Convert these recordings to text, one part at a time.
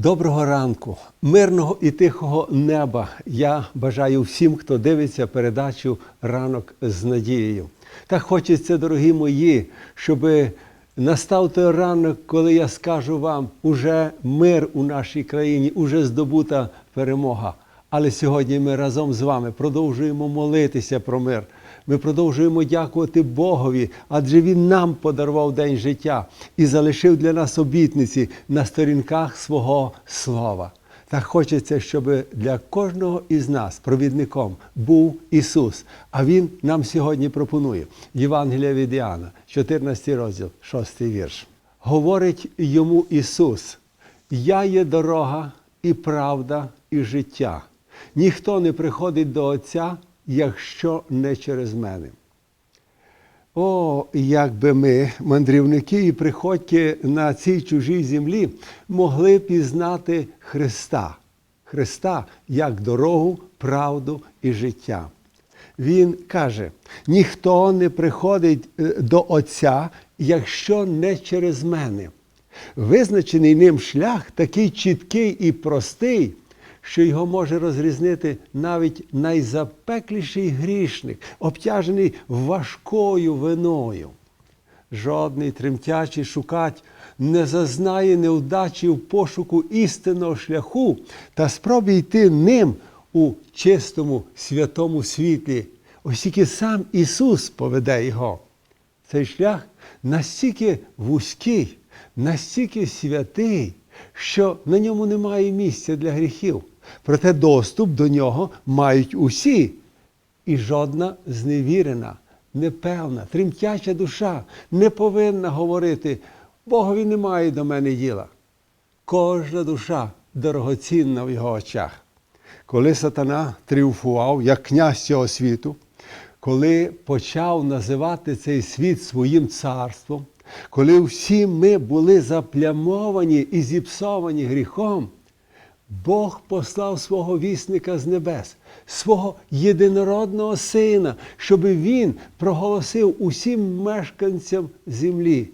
Доброго ранку, мирного і тихого неба. Я бажаю всім, хто дивиться передачу Ранок з надією. Так хочеться, дорогі мої, щоб настав той ранок, коли я скажу вам, уже мир у нашій країні, уже здобута перемога. Але сьогодні ми разом з вами продовжуємо молитися про мир. Ми продовжуємо дякувати Богові, адже Він нам подарував день життя і залишив для нас обітниці на сторінках свого слова. Так хочеться, щоб для кожного із нас провідником був Ісус. А Він нам сьогодні пропонує Євангелія від Іоанна, 14 розділ, 6 вірш. Говорить йому Ісус: Я є дорога і правда, і життя. Ніхто не приходить до Отця, якщо не через мене. О, як би ми, мандрівники і приходьки на цій чужій землі, могли пізнати Христа, Христа як дорогу, правду і життя. Він каже: ніхто не приходить е, до Отця, якщо не через мене. Визначений ним шлях такий чіткий і простий, що його може розрізнити навіть найзапекліший грішник, обтяжений важкою виною. Жодний тремтячий шукач не зазнає невдачі в пошуку істинного шляху та спробі йти ним у чистому святому світлі, оскільки сам Ісус поведе його. Цей шлях настільки вузький, настільки святий, що на ньому немає місця для гріхів. Проте доступ до нього мають усі. І жодна зневірена, непевна, тремтяча душа не повинна говорити, Богові немає до мене діла. Кожна душа дорогоцінна в його очах. Коли сатана тріумфував як князь цього світу, коли почав називати цей світ своїм царством, коли всі ми були заплямовані і зіпсовані гріхом, Бог послав свого вісника з небес, свого єдинородного сина, щоб він проголосив усім мешканцям землі.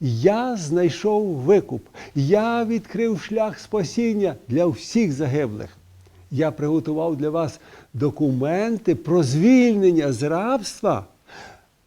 Я знайшов викуп, я відкрив шлях спасіння для всіх загиблих. Я приготував для вас документи про звільнення з рабства,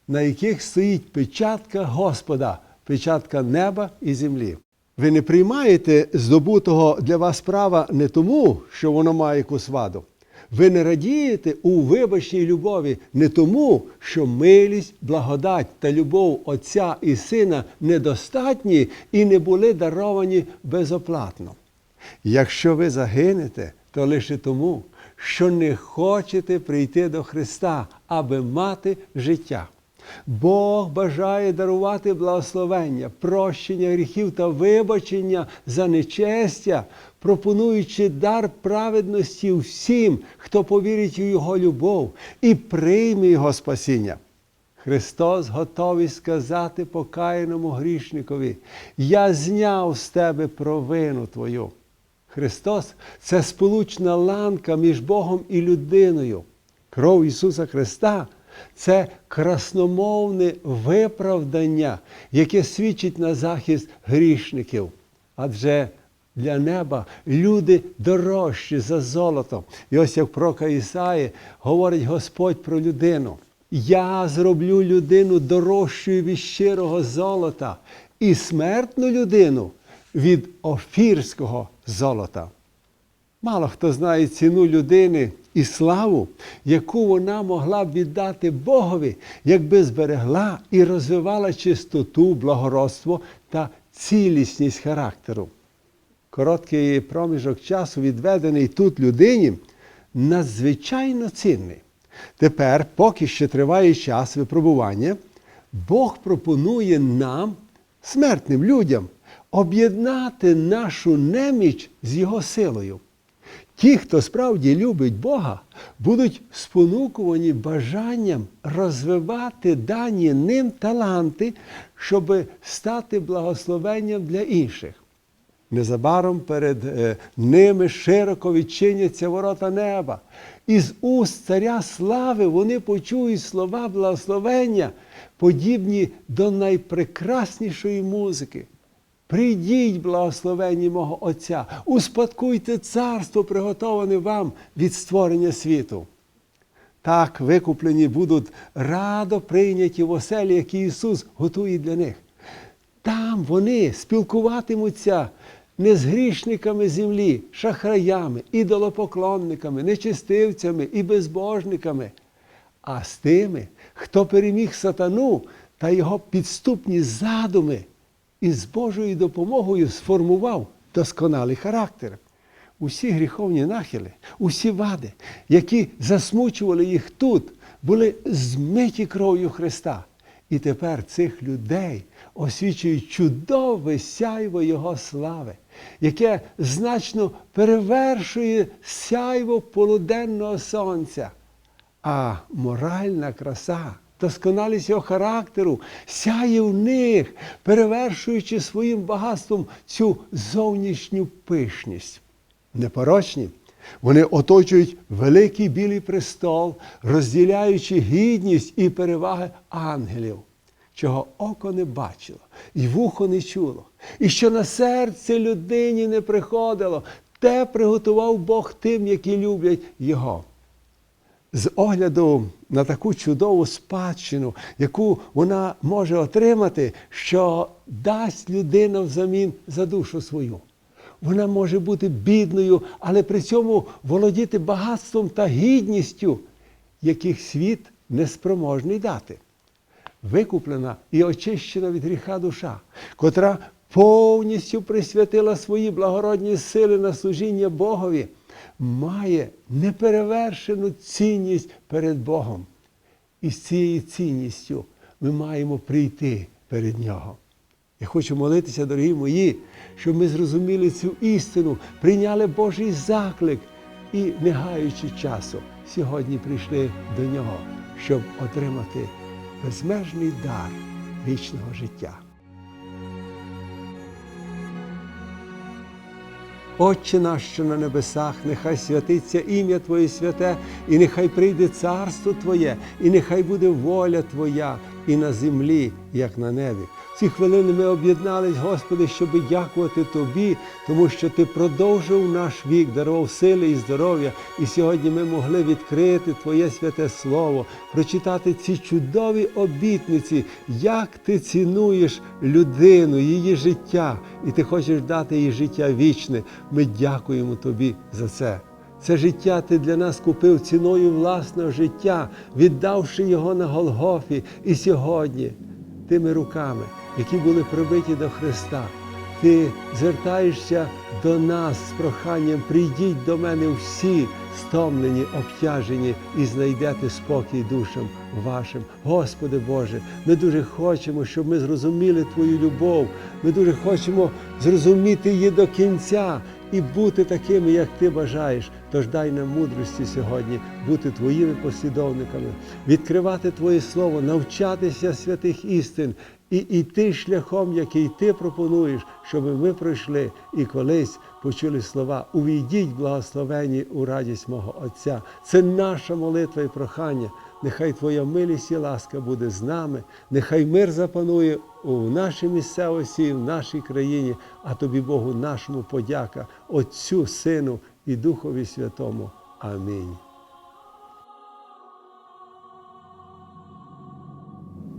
на яких стоїть печатка Господа, печатка неба і землі. Ви не приймаєте здобутого для вас права не тому, що воно має якусь ваду. Ви не радієте у вибачній любові не тому, що милість, благодать та любов Отця і Сина недостатні і не були даровані безоплатно. Якщо ви загинете, то лише тому, що не хочете прийти до Христа, аби мати життя. Бог бажає дарувати благословення, прощення гріхів та вибачення за нечестя, пропонуючи дар праведності всім, хто повірить у Його любов і прийме Його спасіння. Христос готовий сказати покаяному грішникові: Я зняв з тебе провину твою. Христос це сполучна ланка між Богом і людиною. Кров Ісуса Христа це красномовне виправдання, яке свідчить на захист грішників. Адже для неба люди дорожчі за золото. І ось як прока Ісаї говорить Господь про людину. Я зроблю людину дорожчою від щирого золота і смертну людину від офірського золота. Мало хто знає ціну людини і славу, яку вона могла б віддати Богові, якби зберегла і розвивала чистоту, благородство та цілісність характеру. Короткий проміжок часу, відведений тут людині, надзвичайно цінний. Тепер, поки ще триває час випробування, Бог пропонує нам, смертним людям, об'єднати нашу неміч з Його силою. Ті, хто справді любить Бога, будуть спонукувані бажанням розвивати дані ним таланти, щоб стати благословенням для інших. Незабаром перед е, ними широко відчиняться ворота неба. Із уст царя слави вони почують слова благословення, подібні до найпрекраснішої музики. Прийдіть, благословенні мого Отця, успадкуйте царство, приготоване вам від створення світу. Так викуплені будуть радо прийняті в оселі, які Ісус готує для них. Там вони спілкуватимуться не з грішниками землі, шахраями, ідолопоклонниками, нечистивцями і безбожниками, а з тими, хто переміг сатану та його підступні задуми і з Божою допомогою сформував досконалий характер. Усі гріховні нахили, усі вади, які засмучували їх тут, були змиті кров'ю Христа. І тепер цих людей освічує чудове сяйво Його слави, яке значно перевершує сяйво полуденного сонця. А моральна краса, досконалість його характеру сяє в них, перевершуючи своїм багатством цю зовнішню пишність. Непорочні, вони оточують великий білий престол, розділяючи гідність і переваги ангелів, чого око не бачило, і вухо не чуло, і що на серце людині не приходило, те приготував Бог тим, які люблять Його з огляду на таку чудову спадщину, яку вона може отримати, що дасть людина взамін за душу свою. Вона може бути бідною, але при цьому володіти багатством та гідністю, яких світ неспроможний дати. Викуплена і очищена від гріха душа, котра повністю присвятила свої благородні сили на служіння Богові має неперевершену цінність перед Богом. І з цією цінністю ми маємо прийти перед Нього. Я хочу молитися, дорогі мої, щоб ми зрозуміли цю істину, прийняли Божий заклик і, не гаючи часу, сьогодні прийшли до Нього, щоб отримати безмежний дар вічного життя. Отче наш, що на небесах, нехай святиться ім'я Твоє святе, і нехай прийде царство Твоє, і нехай буде воля Твоя і на землі, як на небі. Ці хвилини ми об'єднались, Господи, щоб дякувати Тобі, тому що Ти продовжив наш вік, дарував сили і здоров'я. І сьогодні ми могли відкрити Твоє святе Слово, прочитати ці чудові обітниці, як ти цінуєш людину, її життя, і ти хочеш дати їй життя вічне. Ми дякуємо Тобі за це. Це життя ти для нас купив ціною власного життя, віддавши його на Голгофі. І сьогодні тими руками, які були прибиті до Христа, ти звертаєшся до нас з проханням, прийдіть до мене всі стомлені, обтяжені, і знайдете спокій душам вашим. Господи Боже, ми дуже хочемо, щоб ми зрозуміли Твою любов. Ми дуже хочемо зрозуміти її до кінця і бути такими, як ти бажаєш. Тож дай нам мудрості сьогодні бути твоїми послідовниками, відкривати Твоє Слово, навчатися святих істин і йти шляхом, який ти пропонуєш, щоб ми пройшли і колись почули слова Увійдіть, благословені у радість мого Отця. Це наша молитва і прохання. Нехай Твоя милість і ласка буде з нами, нехай мир запанує у нашій місцевості, в нашій країні, а тобі, Богу, нашому подяка, Отцю, Сину і Духові Святому. Амінь.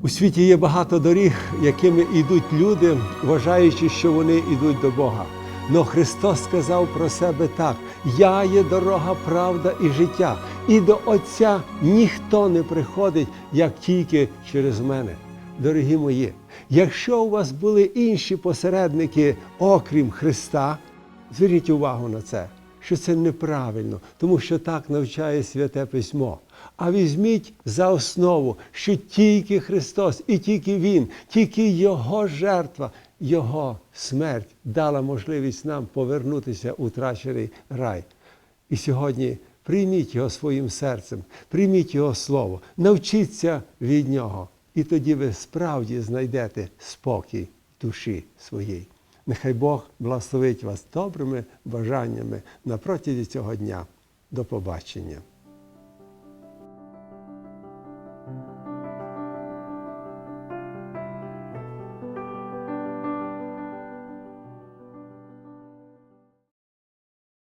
У світі є багато доріг, якими йдуть люди, вважаючи, що вони йдуть до Бога. Но Христос сказав про себе так: Я є дорога, правда і життя, і до Отця ніхто не приходить, як тільки через мене. Дорогі мої, якщо у вас були інші посередники, окрім Христа, зверніть увагу на це, що це неправильно, тому що так навчає Святе Письмо. А візьміть за основу, що тільки Христос і тільки Він, тільки Його жертва, Його смерть дала можливість нам повернутися у втрачений рай. І сьогодні прийміть його своїм серцем, прийміть Його Слово, навчіться від Нього. І тоді ви справді знайдете спокій душі своїй. Нехай Бог благословить вас добрими бажаннями на протязі цього дня. До побачення.